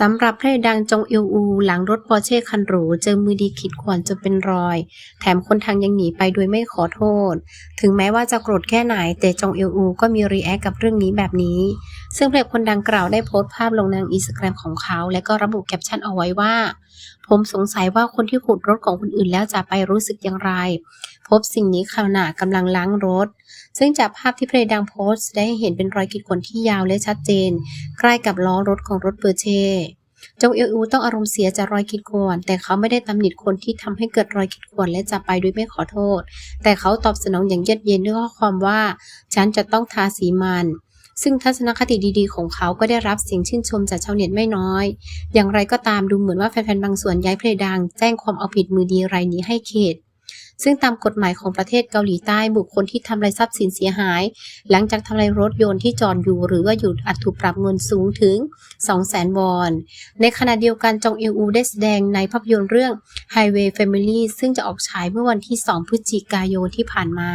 สำหรับพระดังจงอิลอู หลังรถปอร์เช่คันหรู เจอมือดีขีดข่วนจนเป็นรอย แถมคนทางยังหนีไปโดยไม่ขอโทษ ถึงแม้ว่าจะโกรธแค่ไหน แต่จงอิลอู ก็มีรีแอคกับเรื่องนี้แบบนี้ ซึ่งพระเอกคนดังกล่าวได้โพสต์ภาพลงในอินสตาแกรมของเขา และก็ระบุแคปชั่นเอาไว้ว่า ผมสงสัยว่าคนที่ขูดรถของคนอื่นแล้วจะไปรู้สึกอย่างไร พบสิ่งนี้ขณะกำลังล้างรถซึ่งจากภาพที่เพลดังโพสต์ได้เห็นเป็นรอยขีดข่วนที่ยาวและชัดเจน ใกล้กับล้อรถของรถเปอร์เช่ จงเอลอูต้องอารมณ์เสียจากรอยขีดข่วน แต่เขาไม่ได้ตำหนิคนที่ทำให้เกิดรอยขีดข่วนและจะไปโดยไม่ขอโทษ แต่เขาตอบสนองอย่างเยือกเย็นด้วยข้อความว่า ฉันจะต้องทาสีมันซึ่งทัศนคติดีๆ ของเขาก็ได้รับเสียงชื่นชมจากชาวเน็ตไม่น้อย อย่างไรก็ตามดูเหมือนว่าแฟนๆ บางส่วนย้ายเพลงดัง แจ้งความเอาผิดมือดีรายนี้ให้เขต ซึ่งตามกฎหมายของประเทศเกาหลีใต้บุคคลที่ทำลายทรัพย์สินเสียหาย หลังจากทำลายรถยนต์ที่จอดอยู่หรือว่าอยู่อาจถูกปรับเงินสูงถึง 200,000 วอน ในขณะเดียวกันจองอิลอูได้แสดงในภาพยนตร์เรื่อง Highway Family ซึ่งจะออกฉายเมื่อวันที่ 2 พฤศจิกายนที่ผ่านมา